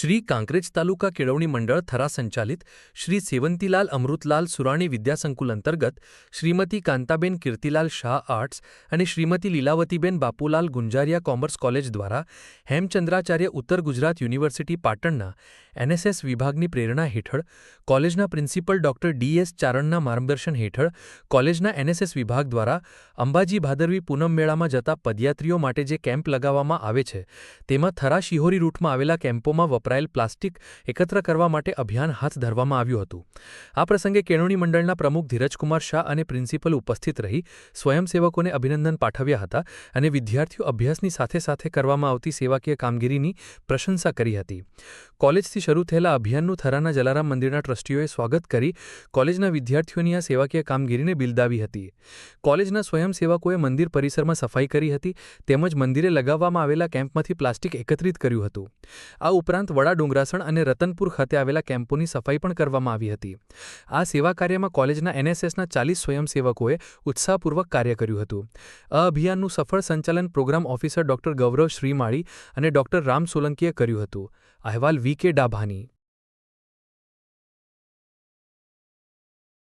શ્રી કાંકરેજ તાલુકા કેળવણી મંડળ થરા સંચાલિત શ્રી સેવંતીલાલ અમૃતલાલ સુરાણી વિદ્યાસંકુલ અંતર્ગત શ્રીમતી કાંતાબેન કીર્તિલાલ શાહ આર્ટ્સ અને શ્રીમતી લીલાવતીબેન બાપુલાલ ગુંજારિયા કોમર્સ કોલેજ દ્વારા હેમચંદ્રાચાર્ય ઉત્તર ગુજરાત યુનિવર્સિટી પાટણના એનએસએસ વિભાગની પ્રેરણા હેઠળ કોલેજના પ્રિન્સિપલ ડોક્ટર ડીએસ ચારણના માર્ગદર્શન હેઠળ કોલેજના એનએસએસ વિભાગ દ્વારા અંબાજી ભાદરવી પૂનમ મેળામાં જતા પદયાત્રીઓ માટે જે કેમ્પ લગાવવામાં આવે છે તેમાં થરા શિહોરી રૂટમાં આવેલા કેમ્પોમાં વપરાયેલ પ્લાસ્ટિક એકત્ર કરવા માટે અભિયાન હાથ ધરવામાં આવ્યું હતું. આ પ્રસંગે કેળવણી મંડળના પ્રમુખ ધીરજકુમાર શાહ અને પ્રિન્સિપલ ઉપસ્થિત રહી સ્વયંસેવકોને અભિનંદન પાઠવ્યા હતા અને વિદ્યાર્થીઓ અભ્યાસની સાથે સાથે કરવામાં આવતી સેવાકીય કામગીરીની પ્રશંસા કરી હતી. કોલેજથી શરૂ થયેલા અભિયાનનું થરાના જલારામ મંદિરના ટ્રસ્ટીઓએ સ્વાગત કરી કોલેજના વિદ્યાર્થીઓની આ સેવાકીય કામગીરીને બિલદાવી હતી. કોલેજના સ્વયંસેવકોએ મંદિર પરિસરમાં સફાઈ કરી હતી તેમજ મંદિરે લગાવવામાં આવેલા કેમ્પમાંથી પ્લાસ્ટિક એકત્રિત કર્યું હતું. આ ઉપરાંત વડા ડુંગરાસણ અને રતનપુર ખાતે આવેલા કેમ્પોની સફાઈ પણ કરવામાં આવી હતી. આ સેવા કાર્યમાં કોલેજના એનએસએસના ચાલીસ સ્વયંસેવકોએ ઉત્સાહપૂર્વક કાર્ય કર્યું હતું. આ અભિયાનનું સફળ સંચાલન programme officer doctor Gaurav Shrimali અને ડોક્ટર રામ સોલંકીએ કર્યું હતું. અહેવાલ વી કે ડાભાની.